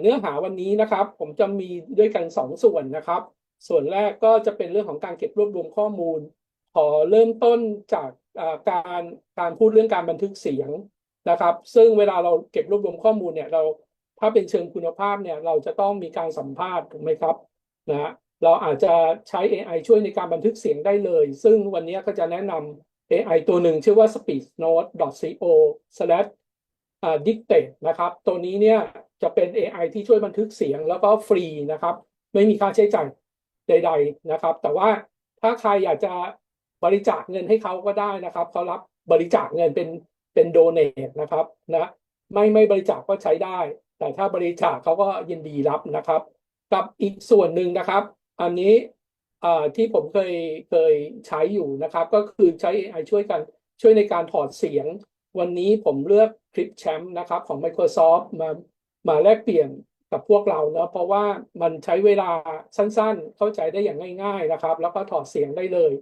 เนื้อหาวันนี้นะครับ ผมจะมีด้วยกันสองส่วนนะครับ ส่วนแรกก็จะเป็นเรื่องของการเก็บรวบรวมข้อมูล ขอเริ่มต้นจากการการพูดเรื่องการบันทึกเสียงนะครับ ซึ่งเวลาเราเก็บรวบรวมข้อมูลเนี่ยเราถ้าเป็นเชิงคุณภาพเนี่ยเราจะต้องมีการสัมภาษณ์ถูกไหมครับนะเราอาจจะใช้ AI ช่วยในการบันทึกเสียงได้เลย ซึ่งวันนี้ก็จะแนะนำ AI ตัวหนึ่งชื่อว่า speechnote.co/dictate นะครับ ตัวนี้เนี่ย จะเป็น AI ที่ช่วยบันทึกเสียงแล้วก็ฟรีนะครับ ไม่มีค่าใช้จ่ายใด ๆนะครับ แต่ว่าถ้าใครอยากจะบริจาคเงินให้เขาก็ได้นะครับเขารับบริจาคเงินเป็นเป็นโดเนทนะครับนะไม่ไม่บริจาคก็ใช้ได้ แต่ถ้าบริจาคเขาก็ยินดีรับนะครับ กับอีกส่วนหนึ่งนะครับ อันนี้ที่ผมเคยเคยใช้อยู่นะครับ ก็คือใช้ AI ช่วยกันช่วยในการถอดเสียง วันนี้ผมเลือกคลิปแชมป์นะครับของ Microsoft มา มาแลกเปลี่ยนกับพวกเราเนาะเพราะว่ามันใช้เวลาสั้นๆ เข้าใจได้อย่างง่าย ๆนะครับ แล้วก็ถอดเสียงได้เลย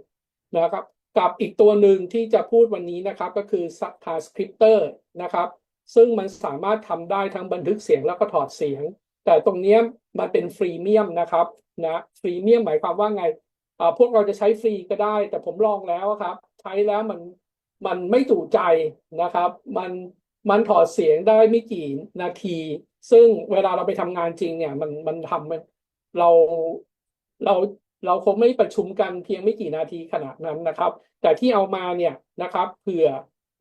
นะครับ กับอีกตัวหนึ่งที่จะพูดวันนี้นะครับก็คือ Transcriptor นะครับ ซึ่งมันสามารถทำได้ทั้งบันทึกเสียงแล้วก็ถอดเสียง แต่ตรงนี้มันเป็นฟรีเมียมนะครับนะฟรีเมียมหมายความว่าไงพวกเราจะใช้ฟรีก็ได้ แต่ผมลองแล้วครับ ใช้แล้วมันมันไม่ถูกใจนะครับ มัน มันถอดเสียงได้ไม่กี่นาที ซึ่งเวลาเราไปทำงานจริงเนี่ย มันมันทำเราเราเราคงไม่ประชุมกันเพียงไม่กี่นาทีขนาดนั้นนะครับ แต่ที่เอามาเนี่ยนะครับเผื่อ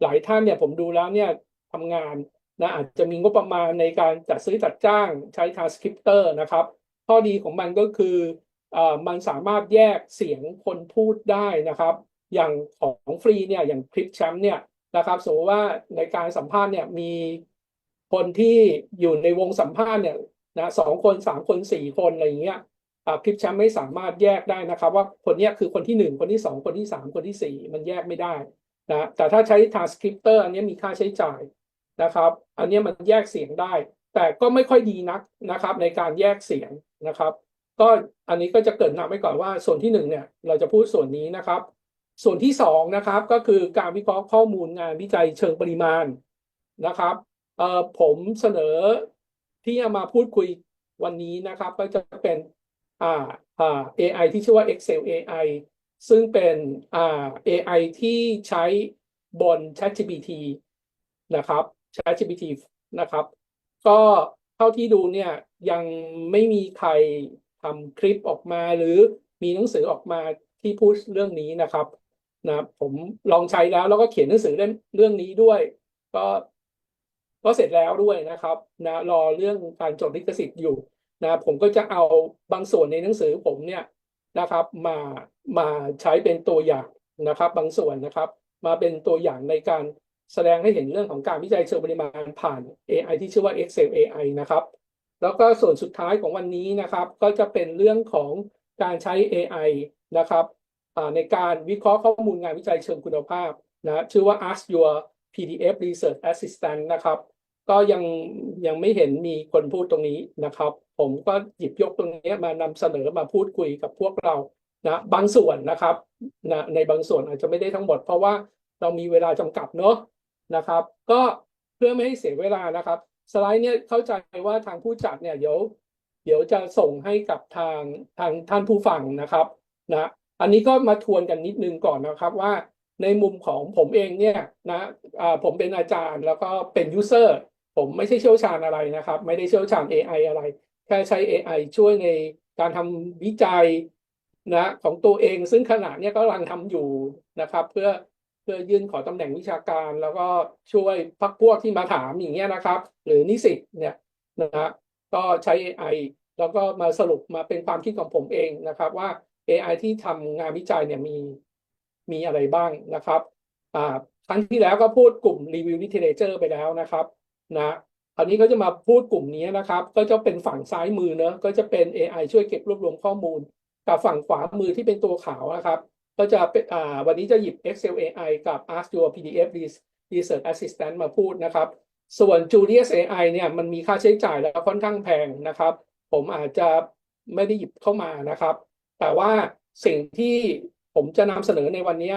หลายท่านเนี่ยผมดูแล้วเนี่ยทำงานนะอาจจะมีงบประมาณในการจัดซื้อจัดจ้างใช้ transcriptor นะครับ ข้อดีของมันก็คือเอ่อมันสามารถแยกเสียงคนพูดได้นะครับ อย่างของฟรีเนี่ยอย่างคลิปแชมป์เนี่ย นะครับสมมติว่าในการสัมภาษณ์เนี่ยมีคนที่อยู่ในวงสัมภาษณ์เนี่ยนะสองคนสามคนสี่คนอะไรอย่างเงี้ยคลิปแชมป์ไม่สามารถแยกได้นะครับ ว่าคนเนี้ยคือคนที่หนึ่งคนที่สองคนที่สามคนที่สี่มันแยกไม่ได้นะแต่ถ้าใช้ transcriptor อันนี้มีค่าใช้จ่ายนะครับ อันนี้มันแยกเสียงได้ แต่ก็ไม่ค่อยดีนักนะครับ ในการแยกเสียงนะครับ ก็อันนี้ก็จะเกิดนำไว้ก่อนว่าส่วนที่หนึ่งเนี่ยเราจะพูดส่วนนี้นะครับ ส่วนที่สองนะครับก็คือการวิเคราะห์ข้อมูลงานวิจัยเชิงปริมาณนะครับเอ่อผมเสนอที่จะมาพูดคุยวันนี้นะครับ ก็จะเป็นอ่าอ่า AI ที่ชื่อว่า Excel AI ซึ่งเป็นอ่า AI ที่ใช้บน ChatGPT นะครับ ChatGPT นะครับ ก็เท่าที่ดูเนี่ยยังไม่มีใครทำคลิปออกมาหรือมีหนังสือออกมาที่พูดเรื่องนี้นะครับ นะผมลองใช้แล้วแล้วก็เขียนหนังสือเล่มเรื่องนี้ด้วย ก็ก็เสร็จแล้วด้วยนะครับนะรอเรื่องการจดลิขสิทธิ์อยู่นะผมก็จะเอาบางส่วนในหนังสือผมเนี่ยนะครับ มามาใช้เป็นตัวอย่างนะครับ บางส่วนนะครับ มาเป็นตัวอย่างในการแสดงให้เห็นเรื่องของการวิจัยเชิงปริมาณผ่าน AI ที่ชื่อว่า Excel AI นะครับ แล้วก็ส่วนสุดท้ายของวันนี้นะครับ ก็จะเป็นเรื่องของการใช้ AI นะครับ ในการวิเคราะห์ข้อมูลงานวิจัยเชิงคุณภาพนะชื่อว่า Ask Your PDF Research Assistant นะครับ ก็ยังยังไม่เห็นมีคนพูดตรงนี้นะครับ ผมก็หยิบยกตรงนี้มานำเสนอมาพูดคุยกับพวกเรานะบางส่วนนะครับนะในบางส่วนอาจจะไม่ได้ทั้งหมด เพราะว่าเรามีเวลาจำกัดเนาะนะครับ ก็เพื่อไม่ให้เสียเวลานะครับ สไลด์เนี่ยเข้าใจว่าทางผู้จัดเนี่ยเดี๋ยว เดี๋ยวจะส่งให้กับทางทางท่านผู้ฟังนะครับนะ อันนี้ก็มาทวนกันนิดนึงก่อนนะครับว่าในมุมของผมเองเนี่ยนะผมเป็นอาจารย์แล้วก็เป็นยูเซอร์ผมไม่ใช่เชี่ยวชาญอะไรนะครับ ไม่ได้เชี่ยวชาญ AI อะไร แค่ใช้ AI ช่วยในการทำวิจัยนะของตัวเอง ซึ่งขณะนี้ก็กำลังทำอยู่นะครับ เพื่อเพื่อยื่นขอตำแหน่งวิชาการ แล้วก็ช่วยพักพวกที่มาถามอย่างเงี้ยนะครับ หรือนิสิตเนี่ยนะก็ใช้ AI แล้วก็มาสรุปมาเป็นความคิดของผมเองนะครับว่า AI ที่ทำงานวิจัยเนี่ยมีมีอะไรบ้างนะครับอ่าครั้งที่แล้วก็พูดกลุ่ม Review Literature ไปแล้วนะครับนะคราวนี้ก็จะมาพูดกลุ่มนี้นะครับ ก็จะเป็นฝั่งซ้ายมือเนอะก็จะเป็น AI ช่วยเก็บรวบรวมข้อมูล กับฝั่งขวามือที่เป็นตัวขาวนะครับ ก็จะเป็นอ่าวันนี้จะหยิบ Excel AI กับ Ask Your PDF Research Assistant มาพูดนะครับ ส่วน Julius AI เนี่ยมันมีค่าใช้จ่ายแล้วค่อนข้างแพงนะครับ ผมอาจจะไม่ได้หยิบเข้ามานะครับ แต่ว่าสิ่งที่ผมจะนำเสนอในวันนี้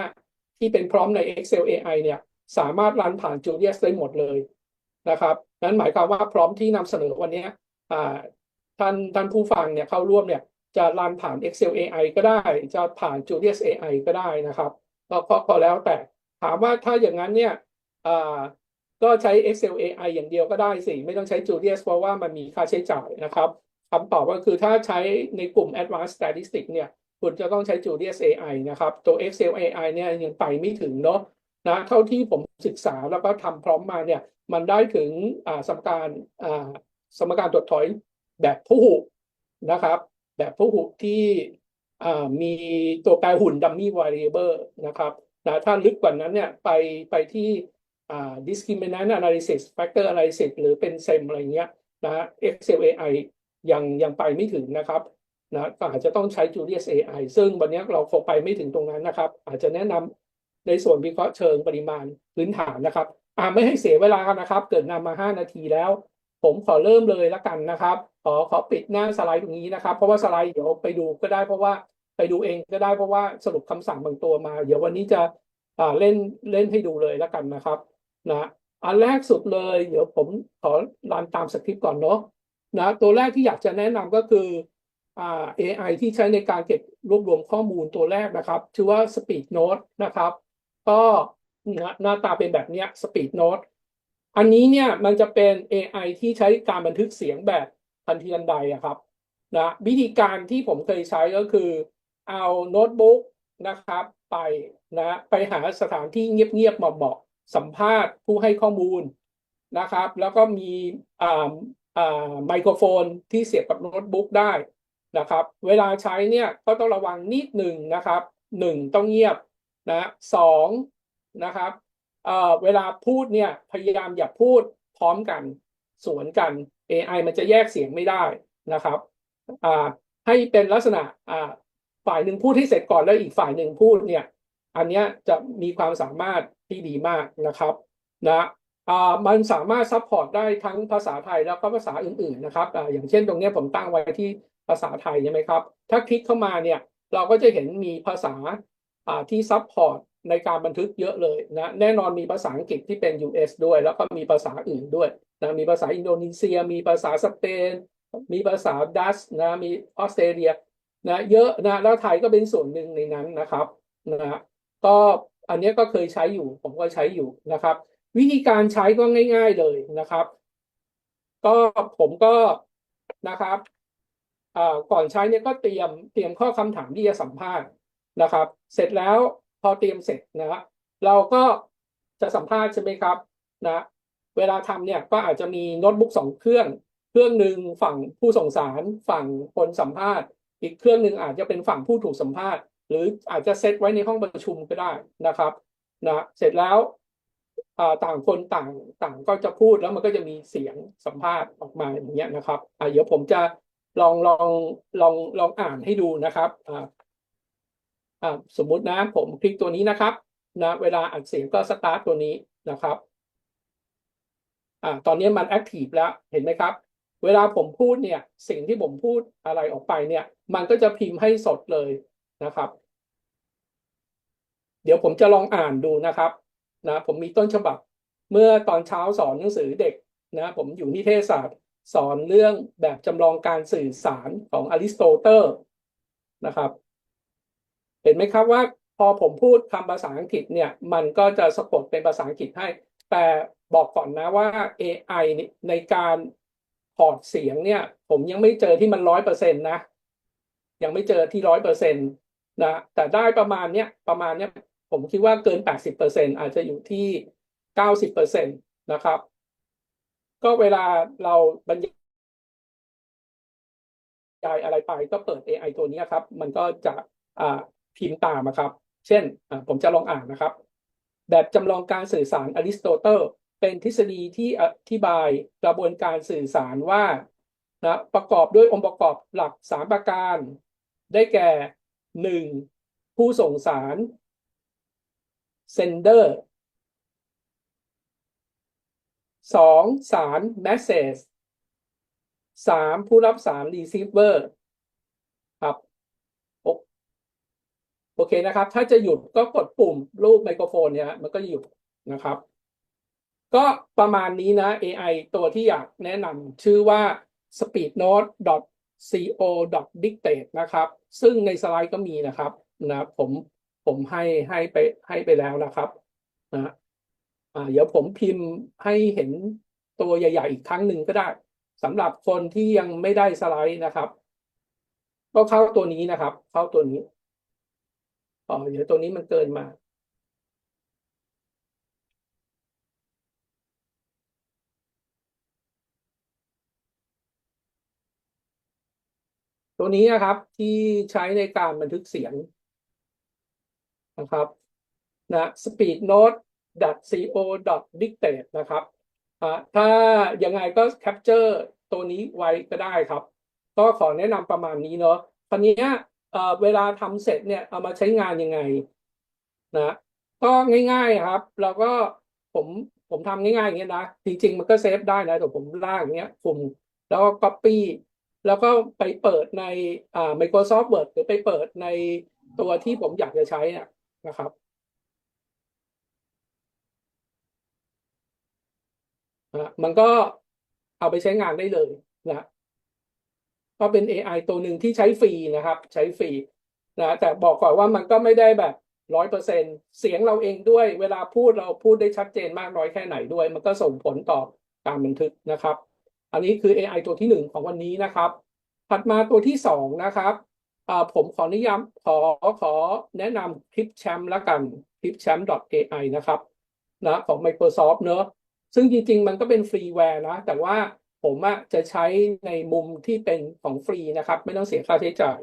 ที่เป็นพร้อมใน Excel AI เนี่ยสามารถรันผ่าน Julius ได้หมดเลยนะครับนั้นหมายความว่าพร้อมที่นำเสนอวันนี้ท่านท่านผู้ฟังเนี่ยเข้าร่วมเนี่ยจะรันผ่าน Excel AI ก็ได้ จะผ่าน Julius AI ก็ได้นะครับก็ก็แล้วแต่ถามว่าถ้าอย่างนั้นเนี่ยก็ใช้ Excel AI อย่างเดียวก็ได้สิ ไม่ต้องใช้ Julius เพราะว่ามันมีค่าใช้จ่ายนะครับ คำตอบก็คือถ้าใช้ในกลุ่ม Advanced Statistics เนี่ยคุณจะต้องใช้ Julius AI นะครับ ตัว Excel AI เนี่ยยังไปไม่ถึงเนาะนะเท่าที่ผมศึกษาแล้วก็ทำพร้อมมาเนี่ยมันได้ถึงสมการสมการตรวจถอยแบบผู้หูนะครับ แบบผู้หูที่มีตัวแปรหุ่น dummy variable นะครับนะถ้าลึกกว่านั้นเนี่ยไปไปที่ discriminant analysis factor analysis หรือเป็น SEM อะไรเงี้ยนะ Excel AI ยังยังไปไม่ถึงนะครับนะก็อาจจะต้องใช้ Julius AI ซึ่งวันนี้เราคงไปไม่ถึงตรงนั้นนะครับ อาจจะแนะนำในส่วนวิเคราะห์เชิงปริมาณพื้นฐานนะครับอ่าไม่ให้เสียเวลานนะครับ เกิดนำมา 5 นาทีแล้ว ผมขอเริ่มเลยละกันนะครับ ขอขอปิดหน้าสไลด์ตรงนี้นะครับ เพราะว่าสไลด์เดี๋ยวไปดูก็ได้เพราะว่าไปดูเองก็ได้เพราะว่าสรุปคำสั่งบางตัวมา เดี๋ยววันนี้จะอ่าเล่นเล่นให้ดูเลยละกันนะครับนะอันแรกสุดเลย เดี๋ยวผมขอรันตามสคริปต์ก่อนเนาะ นะตัวแรกที่อยากจะแนะนำก็คืออ่า AI ที่ใช้ในการเก็บรวบรวมข้อมูลตัวแรกนะครับ ชื่อว่า Speed Note นะครับ ก็หน้าตาเป็นแบบนี้ Speed Note อันนี้เนี่ยมันจะเป็น AI ที่ใช้การบันทึกเสียงแบบทันทีทันใดอะครับนะวิธีการที่ผมเคยใช้ก็คือ เอาโน้ตบุ๊กนะครับไปนะไปหาสถานที่เงียบๆมาบอกสัมภาษณ์ผู้ให้ข้อมูลนะครับ แล้วก็มีอ่า ไมโครโฟนที่เสียบกับโน้ตบุ๊กได้นะครับ เวลาใช้เนี่ยก็ต้องระวังนิดหนึ่งนะครับหนึ่งต้องเงียบนะสองนะครับเเวลาพูดเนี่ยพยายามอย่าพูดพร้อมกันสวนกัน AI มันจะแยกเสียงไม่ได้นะครับให้เป็นลักษณะฝ่ายหนึ่งพูดให้เสร็จก่อนแล้วอีกฝ่ายหนึ่งพูดเนี่ย อันนี้จะมีความสามารถที่ดีมากนะครับนะ มันสามารถซัพพอร์ตได้ทั้งภาษาไทยแล้วก็ภาษาอื่นๆนะครับออย่างเช่นตรงนี้ผมตั้งไว้ที่ภาษาไทยใช่ไหมครับ ถ้าคลิกเข้ามาเนี่ยเราก็จะเห็นมีภาษาอ่าที่ซัพพอร์ตในการบันทึกเยอะเลยนะแน่นอนมีภาษาอังกฤษที่เป็น US ด้วย แล้วก็มีภาษาอื่นด้วยนะมีภาษาอินโดนีเซีย มีภาษาสเปน มีภาษาดัชนะมีออสเตรเลียนะเยอะนะแล้วไทยก็เป็นส่วนหนึ่งในนั้นนะครับนะก็อันนี้ก็เคยใช้อยู่ผมก็ใช้อยู่นะครับ วิธีการใช้ก็ง่าย ๆเลยนะครับ ก็ผมก็นะครับก่อนใช้เนี่ยก็เตรียมเตรียมข้อคำถามที่จะสัมภาษณ์นะครับ เสร็จแล้วพอเตรียมเสร็จนะเราก็จะสัมภาษณ์ใช่ไหมครับนะเวลาทำเนี่ยก็อาจจะมีโน้ตบุ๊กสองเครื่อง เครื่องหนึ่งฝั่งผู้ส่งสารฝั่งคนสัมภาษณ์ อีกเครื่องหนึ่งอาจจะเป็นฝั่งผู้ถูกสัมภาษณ์ หรืออาจจะเซตไว้ในห้องประชุมก็ได้นะครับนะเสร็จแล้ว ต่างคนต่างต่างก็จะพูดแล้วมันก็จะมีเสียงสัมภาษณ์ออกมาอย่างเงี้ยนะครับอ่าเดี๋ยวผมจะลองลองลองลองอ่านให้ดูนะครับอ่าอ่าสมมุตินะผมคลิกตัวนี้นะครับนะเวลาอัดเสียงก็สตาร์ทตัวนี้นะครับอ่าตอนนี้มันแอคทีฟแล้วเห็นไหมครับ เวลาผมพูดเนี่ยสิ่งที่ผมพูดอะไรออกไปเนี่ย มันก็จะพิมพ์ให้สดเลยนะครับ เดี๋ยวผมจะลองอ่านดูนะครับ นะผมมีต้นฉบับ เมื่อตอนเช้าสอนหนังสือเด็กนะผมอยู่นิเทศศาสตร์สอนเรื่องแบบจำลองการสื่อสารของอริสโตเติลนะครับ เห็นไหมครับว่าพอผมพูดคำภาษาอังกฤษเนี่ย มันก็จะสะกดเป็นภาษาอังกฤษให้ แต่บอกก่อนนะว่า AI ในการพอร์ตเสียงเนี่ย ผมยังไม่เจอที่มันร้อยเปอร์เซ็นต์นะ ยังไม่เจอที่ร้อยเปอร์เซ็นต์นะ แต่ได้ประมาณเนี้ยประมาณเนี้ย ผมคิดว่าเกินแปดสิบเปอาจจะอยู่ที่เก้าสิบเปอร์เซ็นะครับ ก็เวลาเราบรรยายอะไรไปก็เปิด AI ตัวนี้ครับ มันก็จะพิมพ์ตามครับ เช่น ผมจะลองอ่านนะครับ แบบจำลองการสื่อสารอริสโตเติลเป็นทฤษฎีที่อธิบายกระบวนการสื่อสารว่านะประกอบด้วยองค์ประกอบหลักสามประการ ได้แก่หนึ่งผู้ส่งสาร sender สองสาร message สามผู้รับสาร receiver ครับโอเคนะครับ ถ้าจะหยุดก็กดปุ่มรูปไมโครโฟนเนี่ยมันก็หยุดนะครับ ก็ประมาณนี้นะ AI ตัวที่อยากแนะนำชื่อว่า speednote.co.dictate นะครับ ซึ่งในสไลด์ก็มีนะครับนะผม ผมให้ให้ไปให้ไปแล้วนะครับนะอ่าเดี๋ยวผมพิมพ์ให้เห็นตัวใหญ่ ๆ อีกครั้งหนึ่งก็ได้สำหรับคนที่ยังไม่ได้สไลด์นะครับ ก็เข้าตัวนี้นะครับ เข้าตัวนี้อ๋อเดี๋ยวตัวนี้มันเกินมาตัวนี้นะครับที่ใช้ในการบันทึกเสียง นะครับนะ speednote.co.dictate นะครับถ้ายังไงก็ capture ตัวนี้ไว้ก็ได้ครับ ก็ขอแนะนำประมาณนี้เนาะคราวนี้เอ่อเวลาทำเสร็จเนี่ยเอามาใช้งานยังไงนะก็ง่ายๆครับเราก็ผมผมทำง่ายๆอย่างเงี้ยนะจริงๆมันก็เซฟได้นะแต่ผมลากอย่างเงี้ยปุ่มแล้วก็ copy แล้วก็ไปเปิดในอ่า Microsoft Word หรือไปเปิดในตัวที่ผมอยากจะใช้เนี่ย นะครับนะมันก็เอาไปใช้งานได้เลยนะก็เป็น AI ตัวหนึ่งที่ใช้ฟรีนะครับ ใช้ฟรีนะแต่บอกก่อนว่ามันก็ไม่ได้แบบร้อยเปอร์เซ็นเสียงเราเองด้วย เวลาพูดเราพูดได้ชัดเจนมากน้อยแค่ไหนด้วย มันก็ส่งผลต่อการบันทึกนะครับ อันนี้คือ AI ตัวที่หนึ่งของวันนี้นะครับ ถัดมาตัวที่สองนะครับ ผมขอนิยามขอขอแนะนำคลิปแชมป์ละกันคลิปแชมป์ .ai นะครับนะของ Microsoft เนอะซึ่งจริง ๆ มันก็เป็นฟรีแวร์นะ แต่ว่าผมอะจะใช้ในมุมที่เป็นของฟรีนะครับ ไม่ต้องเสียค่าใช้จ่าย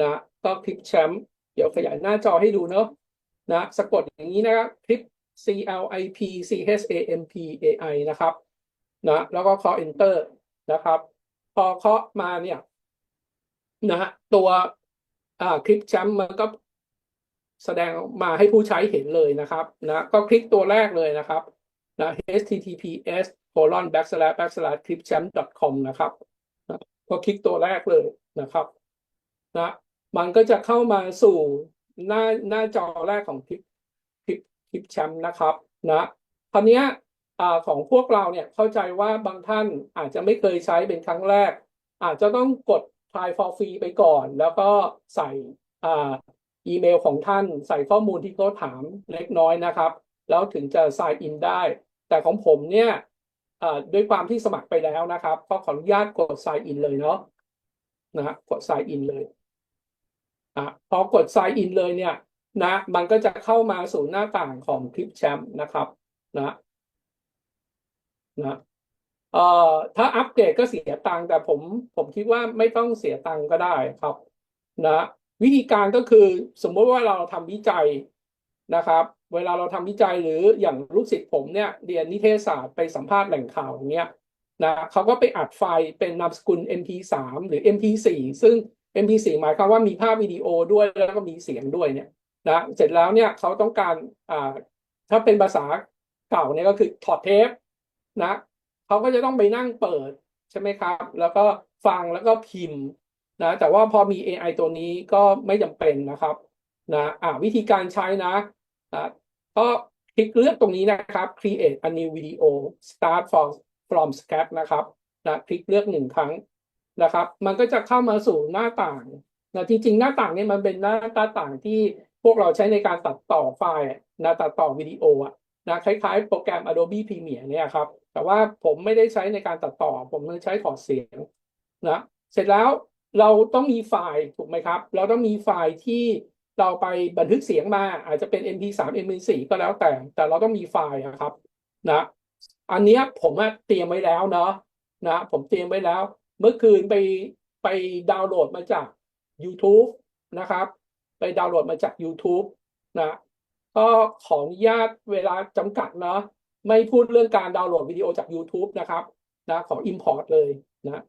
นะ ก็คลิปแชมป์เดี๋ยวขยายหน้าจอให้ดูเนอะนะสะกดอย่างนี้นะครับคลิป C L I P C H A M P A I นะครับนะแล้วก็เคาะ enter นะครับ พอเคาะมาเนี่ย นะฮะตัวคลิปแชมป์มันก็แสดงมาให้ผู้ใช้เห็นเลยนะครับนะก็คลิกตัวแรกเลยนะครับนะ https colon backslash backslash clipchamp com นะครับนะก็คลิกตัวแรกเลยนะครับนะมันก็จะเข้ามาสู่หน้าหน้าจอแรกของคลิปคลิปคลิปแชมป์นะครับนะคราวนี้อ่าของพวกเราเนี่ยเข้าใจว่าบางท่านอาจจะไม่เคยใช้เป็นครั้งแรก อาจจะต้องกด try for free ไปก่อน แล้วก็ใส่อีเมลของท่านใส่ข้อมูลที่เขาถามเล็กน้อยนะครับ แล้วถึงจะ sign in ได้ แต่ของผมเนี่ยด้วยความที่สมัครไปแล้วนะครับก็ขออนุญาตกด sign in เลยเนาะนะฮะกด sign in เลยอะพอกด sign in เลยเนี่ยนะมันก็จะเข้ามาสู่หน้าต่างของคลิปแชมป์นะครับนะนะ เอ่อถ้าอัปเกรดก็เสียตังค์แต่ผมผมคิดว่าไม่ต้องเสียตังค์ก็ได้ครับนะวิธีการก็คือสมมติว่าเราทำวิจัยนะครับ เวลาเราทำวิจัยหรืออย่างลูกศิษย์ผมเนี่ยเรียนนิเทศศาสตร์ไปสัมภาษณ์แหล่งข่าวเงี้ยนะเขาก็ไปอัดไฟล์เป็นนามสกุล MP3 หรือ MP4 ซึ่ง MP4 หมายความว่ามีภาพวิดีโอด้วยแล้วก็มีเสียงด้วยเนี่ยนะเสร็จแล้วเนี่ยเขาต้องการอ่าถ้าเป็นภาษาเก่าเนี่ยก็คือถอดเทปนะ เขาก็จะต้องไปนั่งเปิดใช่ไหมครับ แล้วก็ฟังแล้วก็พิมพ์นะแต่ว่าพอมี AI ตัวนี้ก็ไม่จำเป็นนะครับนะอ่าวิธีการใช้นะนะก็คลิกเลือกตรงนี้นะครับ create a new video start from from scratch นะครับนะคลิกเลือกหนึ่งครั้งนะครับ มันก็จะเข้ามาสู่หน้าต่างนะจริงๆหน้าต่างนี้มันเป็นหน้าต่างที่พวกเราใช้ในการตัดต่อไฟล์นะตัดต่อวิดีโออะ นะคล้ายๆ โปรแกรม Adobe Premiere เนี่ยครับ แต่ว่าผมไม่ได้ใช้ในการตัดต่อ ผมใช้ถอดเสียงนะเสร็จแล้วเราต้องมีไฟล์ถูกไหมครับ เราต้องมีไฟล์ที่เราไปบันทึกเสียงมา อาจจะเป็น MP3 MP4 ก็แล้วแต่ แต่เราต้องมีไฟล์อะครับนะอันนี้ผมเตรียมไว้แล้วเนาะนะผมเตรียมไว้แล้ว เมื่อคืนไปไปดาวน์โหลดมาจาก YouTube นะครับ ไปดาวน์โหลดมาจาก YouTube นะ ก็ขออนุญาตเวลาจำกัดเนาะไม่พูดเรื่องการดาวน์โหลดวิดีโอจาก YouTube นะครับนะขอ Import เลยนะ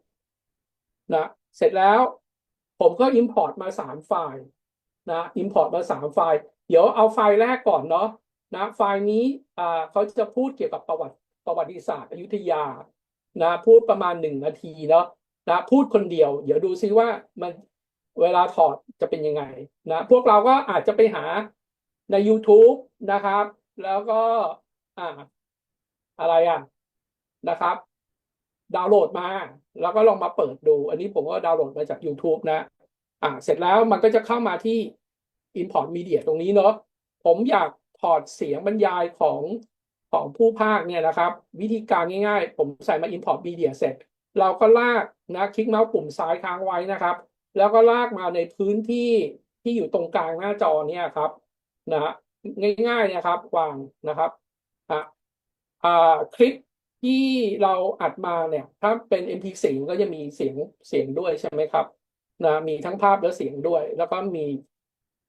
นะเสร็จแล้ว ผมก็ Import มาสามไฟล์นะ Import มาสามไฟล์ เดี๋ยวเอาไฟล์แรกก่อนเนาะนะไฟล์นี้อ่าเขาจะพูดเกี่ยวกับประวัติประวัติศาสตร์อยุธยานะพูดประมาณหนึ่งนาทีเนาะนะพูดคนเดียว เดี๋ยวดูซิว่ามันเวลาถอดจะเป็นยังไงนะพวกเราก็อาจจะไปหา ใน YouTube นะครับ แล้วก็อ่าอะไรอะนะครับ ดาวน์โหลดมา แล้วก็ลองมาเปิดดู อันนี้ผมก็ดาวน์โหลดมาจาก YouTube นะ อ่า เสร็จแล้วมันก็จะเข้ามาที่ Import Media ตรงนี้เนาะผมอยากถอดเสียงบรรยายของของผู้ภาคเนี่ยนะครับ วิธีการง่ายๆ ผมใส่มา Import Media เสร็จ เราก็ลากนะคลิกเมาส์ปุ่มซ้ายค้างไว้นะครับ แล้วก็ลากมาในพื้นที่ที่อยู่ตรงกลางหน้าจอเนี่ยครับ นะฮะง่ายๆนะครับ วางนะครับอะอ่าคลิปที่เราอัดมาเนี่ยถ้าเป็น MP4 ก็จะมีเสียงเสียงด้วยใช่ไหมครับนะมีทั้งภาพและเสียงด้วย แล้วก็มี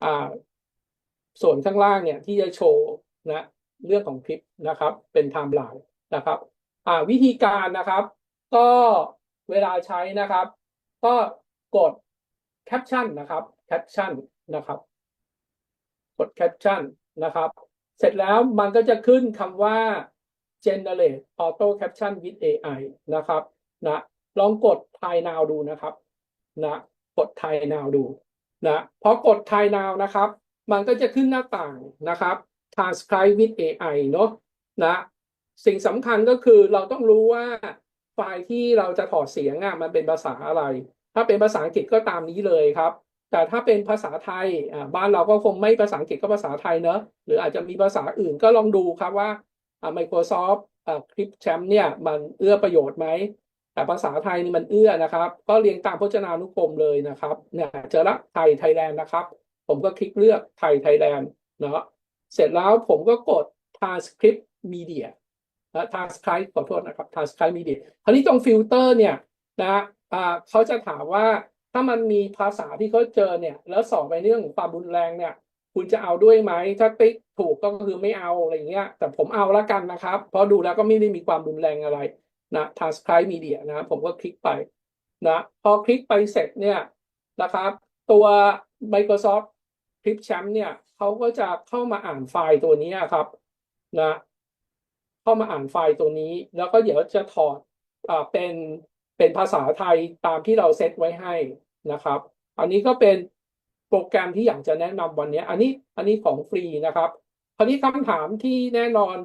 อ่าส่วนข้างล่างเนี่ยที่จะโชว์นะเรื่องของคลิปนะครับ เป็นไทม์ไลน์นะครับอ่าวิธีการนะครับ ก็เวลาใช้นะครับ ก็กดแคปชั่นนะครับแคปชั่นนะครับ กดแคปชั่นนะครับ เสร็จแล้วมันก็จะขึ้นคำว่า generate auto caption with AI นะครับนะลองกด Try now ดูนะครับนะกด Try now ดูนะพอกด Try now นะครับ มันก็จะขึ้นหน้าต่างนะครับ transcribe with AI เนอะนะสิ่งสำคัญก็คือเราต้องรู้ว่าไฟล์ที่เราจะถอดเสียงอะมันเป็นภาษาอะไร ถ้าเป็นภาษาอังกฤษก็ตามนี้เลยครับ แต่ถ้าเป็นภาษาไทยอ่าบ้านเราก็คงไม่ภาษาอังกฤษก็ภาษาไทยเนอะหรืออาจจะมีภาษาอื่นก็ลองดูครับว่าอ่า Microsoft อ่าคลิปแชมป์เนี่ยมันเอื้อประโยชน์ไหมแต่ภาษาไทยนี่มันเอื้อนะครับ ก็เรียงตามพจนานุกรมเลยนะครับเนี่ยเจอละไทยไทยแลนด์นะครับ ผมก็คลิกเลือกไทยไทยแลนด์เนาะเสร็จแล้วผมก็กด transcript media นะ transcribe ขอโทษนะครับ transcribe media คราวนี้ตรงฟิลเตอร์เนี่ยนะอ่าเขาจะถามว่า ถ้ามันมีภาษาที่เขาเจอเนี่ย แล้วสอบไปเรื่องของความรุนแรงเนี่ย คุณจะเอาด้วยไหมถ้าติ๊กถูกก็คือไม่เอาอะไรเงี้ย แต่ผมเอาละกันนะครับ เพราะดูแล้วก็ไม่ได้มีความรุนแรงอะไรนะ transcribe media นะผมก็คลิกไปนะพอคลิกไปเสร็จเนี่ยนะครับ ตัว Microsoft คลิปแชมป์เนี่ยเขาก็จะเข้ามาอ่านไฟล์ตัวนี้ครับนะเข้ามาอ่านไฟล์ตัวนี้ แล้วก็เดี๋ยวจะถอดอ่าเป็นเป็นภาษาไทยตามที่เราเซตไว้ให้ นะครับ อันนี้ก็เป็นโปรแกรมที่อยากจะแนะนำวันนี้ อันนี้อันนี้ของฟรีนะครับ คราวนี้คำถามที่แน่นอน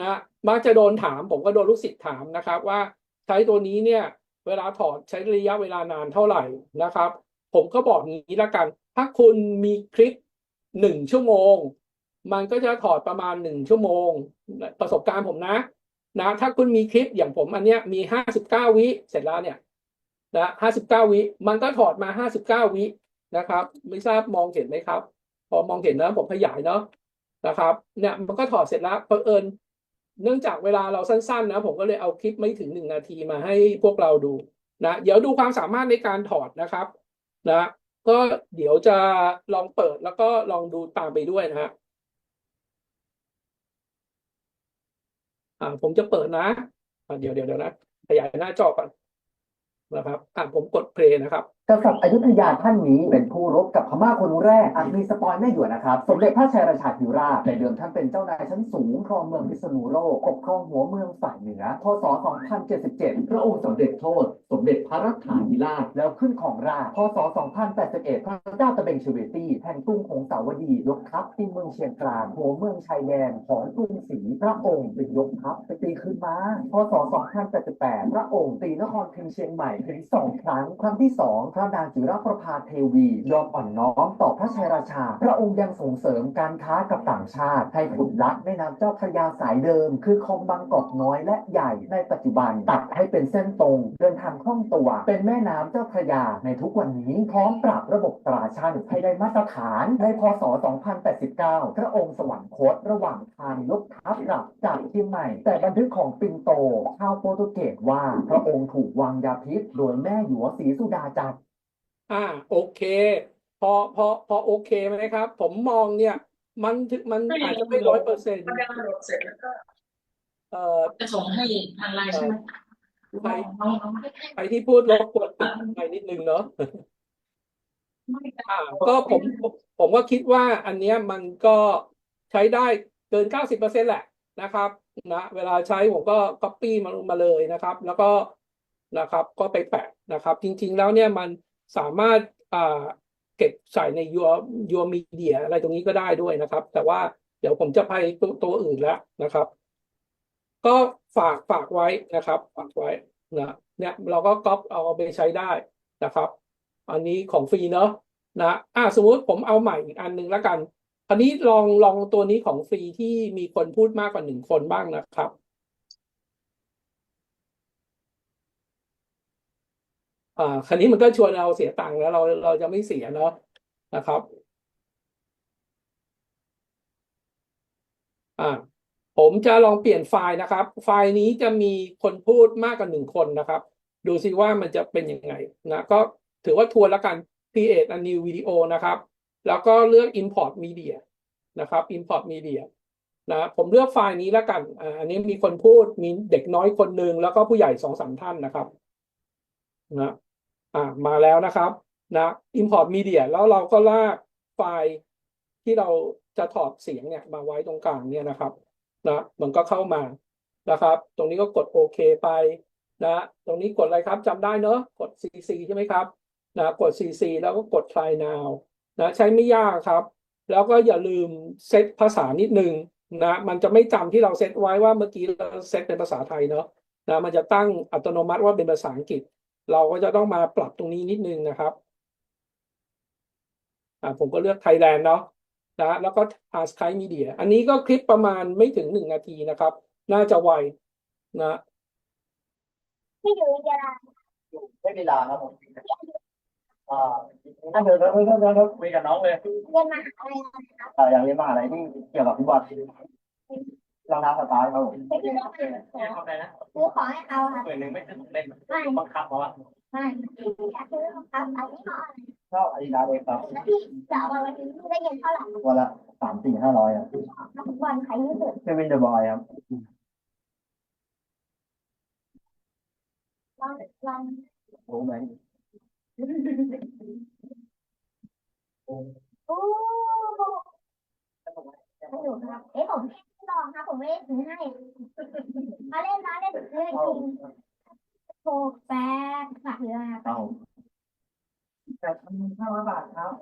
นะมักจะโดนถามผมก็โดนลูกศิษย์ถามนะครับ ว่าใช้ตัวนี้เนี่ยเวลาถอดใช้ระยะเวลานานเท่าไหร่นะครับ ผมก็บอกนี้ละกัน ถ้าคุณมีคลิปหนึ่งชั่วโมง มันก็จะถอดประมาณหนึ่งชั่วโมง ประสบการณ์ผมนะนะ ถ้าคุณมีคลิปอย่างผมอันเนี้ยมีห้าสิบเก้าวิเสร็จแล้วเนี่ย นะห้าสิบเก้าวิมันก็ถอดมาห้าสิบเก้าวินะครับ ไม่ทราบมองเห็นไหมครับ พอมองเห็นนะผมขยายเนาะนะครับ เนี่ยมันก็ถอดเสร็จแล้วเผอิญเนื่องจากเวลาเราสั้นๆนะ ผมก็เลยเอาคลิปไม่ถึงหนึ่งนาทีมาให้พวกเราดูนะเดี๋ยวดูความสามารถในการถอดนะครับนะก็เดี๋ยวจะลองเปิดแล้วก็ลองดูตามไปด้วยนะฮะอ่าผมจะเปิดนะ เดี๋ยวเดี๋ยวเดี๋ยวนะ ขยายหน้าจอก่อน นะครับอ่าผมกดเพลย์นะครับ กษัตริย์อยุธยาท่านนี้เป็นผู้รบกับพม่าคนแรกอาจมีสปอยไม่อยู่นะครับ สมเด็จพระชัยราชาธิราชแต่เดิมท่านเป็นเจ้านายชั้นสูงครองเมืองพิษณุโลกปกครองหัวเมืองฝ่ายเหนือพศ 2077 พระองค์สำเร็จโทษ สมเด็จพระรัตถาธิราชแล้วขึ้นของราชพศ 2081 พระเจ้าตะเบงเชเวตี้แห่งกรุงหงสาวดียกทัพตีเมืองเชียงกลางหัวเมืองชายแดนของกรุงศรีพระองค์เป็นยกทัพไปตีขึ้นมาพศ 2088 พระองค์ตีนครพิมเชียงใหม่ถึงสองครั้งครั้งที่สองพระนางจิรประภาเทวียอมอ่อนน้อมต่อพระชัยราชา พระองค์ยังส่งเสริมการค้ากับต่างชาติ ให้ขุดลัดแม่น้ำเจ้าพระยาสายเดิม คือคลองบางกอกน้อยและใหญ่ในปัจจุบันตัดให้เป็นเส้นตรง เดินทางคล่องตัว เป็นแม่น้ำเจ้าพระยาในทุกวันนี้พร้อมปรับระบบตราชั่นให้ได้มาตรฐานในพศ 2089 พระองค์สวรรคตระหว่างทางยกทัพกลับจากเชียงใหม่ แต่บันทึกของปินโตชาวโปรตุเกสว่าพระองค์ถูกวางยาพิษ โดยแม่หยวศรีสุดาจัด อ่า โอเค พอพอพอโอเคไหมครับ ผมมองเนี่ย มันถึงมันไม่อาจจะไม่ร้อยเปอร์เซ็นต์พอดาวน์โหลดเสร็จแล้วก็เอ่อจะส่งให้ทางไลน์ใช่ไหมใครน้องน้องใครที่พูดรบกวนปิดไปนิดนึงเนาะไม่อ่าก็ผมผมผมก็คิดว่าอันเนี้ยมันก็ใช้ได้เกินเก้าสิบเปอร์เซ็นแหละนะครับนะเวลาใช้ผมก็ copy มามาเลยนะครับ แล้วก็นะครับ ก็ไปแปะนะครับ จริง ๆ แล้วเนี่ยมัน สามารถเก็บใส่ใน your your media อะไรตรงนี้ก็ได้ด้วยนะครับ แต่ว่าเดี๋ยวผมจะไปตัวตัวอื่นแล้วนะครับ ก็ฝากฝากไว้นะครับ ฝากไว้นะเนี่ยเราก็ก๊อปเอาไปใช้ได้นะครับ อันนี้ของฟรีเนอะนะอะสมมติผมเอาใหม่อีกอันหนึ่งแล้วกันคราวนี้ลองลองตัวนี้ของฟรีที่มีคนพูดมากกว่าหนึ่งคนบ้างนะครับ อ่าคราวนี้มันก็ชวนเราเสียตังค์แล้วเราเราจะไม่เสียเนาะนะครับ อ่า ผมจะลองเปลี่ยนไฟล์นะครับ ไฟล์นี้จะมีคนพูดมากกว่าหนึ่งคนนะครับ ดูซิว่ามันจะเป็นยังไงนะก็ถือว่าทวนแล้วกัน create a new video นะครับ แล้วก็เลือก import media นะครับ import media นะผมเลือกไฟล์นี้แล้วกันอ่าอันนี้มีคนพูดมีเด็กน้อยคนหนึ่งแล้วก็ผู้ใหญ่สองสามท่านนะครับ นะอ่ามาแล้วนะครับนะ import media แล้วเราก็ลากไฟล์ที่เราจะถอดเสียงเนี่ยมาไว้ตรงกลางเนี่ยนะครับนะมันก็เข้ามานะครับ ตรงนี้ก็กดโอเคไปนะ ตรงนี้กดอะไรครับจำได้เนอะกด CC ใช่ไหมครับนะกด CC แล้วก็กด try now นะใช้ไม่ยากครับ แล้วก็อย่าลืมเซตภาษานิดนึงนะมันจะไม่จำที่เราเซตไว้ว่าเมื่อกี้เราเซตเป็นภาษาไทยเนอะนะมันจะตั้งอัตโนมัติว่าเป็นภาษาอังกฤษ เราก็จะต้องมาปรับตรงนี้นิดนึงนะครับอ่าผมก็เลือกไทยแลนด์เนาะนะแล้วก็ Ask Sky Media อันนี้ก็คลิปประมาณไม่ถึงหนึ่งนาทีนะครับ น่าจะไวนะไม่อยู่เวลาไม่เวลาครับผมอ่าถ้าเดินเดินเดินเดินเดินคุยกับน้องเลยเรียนมหาอะไรมาครับอ่าอย่างเรียนมหาลัยที่เกี่ยวกับฟุตบอลรอง เท้าสตาร์ครับผมไม่ได้ต้องซื้อของทำอะไรนะซื้อของให้เขาครับหน่วยหนึ่งไม่ถึงเล่นไม่บังคับเพราะว่าไม่อยากซื้อของเขาอันนี้เขาอชอบอาดิดาสเองครับแล้วพี่จะเอาวันนี้ได้เงินเท่าไหร่วันละสามสี่ห้าร้อยอะนักฟุตบอลใครที่สุดเควินเดอะบอยครับลองลองรู้ไหมโอ้ สนุกครับเอ้ผมไม่ลองครับผมไม่ได้ซื้อให้มาเล่นมาเล่นเล่นจริงโฟแป๊กฝากเยอะครับเอาแต่มันห้าร้อยบาทครับ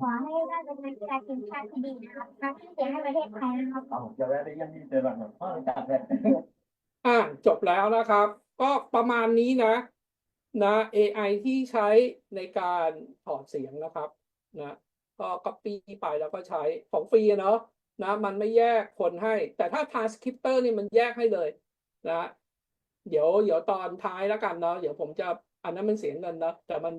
ขอให้ได้เป็นนักกีฬาทีมชาติที่ดีนะครับนักที่เสียให้ประเทศไทยนะครับเอาจะแวะไปเยี่ยมที่เจอแบบอ๋อจัดเลยอ่าจบแล้วนะครับ ก็ประมาณนี้นะนะ AI ที่ใช้ในการถอดเสียงนะครับนะ ก็ copy ไปแล้วก็ใช้ของฟรีเนาะนะมันไม่แยกคนให้ แต่ถ้า transcriptor นี่มันแยกให้เลยนะเดี๋ยวเดี๋ยวตอนท้ายแล้วกันเนาะเดี๋ยวผมจะอันนั้นมันเสียเงินนะแต่มัน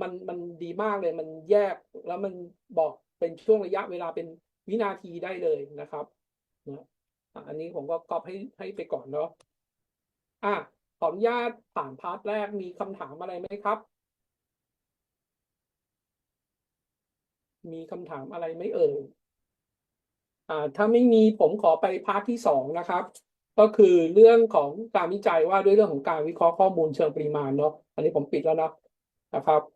มันมันดีมากเลยมันแยกแล้วมันบอกเป็นช่วงระยะเวลาเป็นวินาทีได้เลยนะครับนะอันนี้ผมก็ก๊อปให้ให้ไปก่อนเนาะอะขออนุญาตผ่านพาร์ทแรกมีคำถามอะไรไหมครับ มีคำถามอะไรไม่เอ่ยอ่าถ้าไม่มีผมขอไปพาร์ทที่สองนะครับ ก็คือเรื่องของการวิจัยว่าด้วยเรื่องของการวิเคราะห์ข้อมูลเชิงปริมาณเนาะอันนี้ผมปิดแล้วนะนะครับ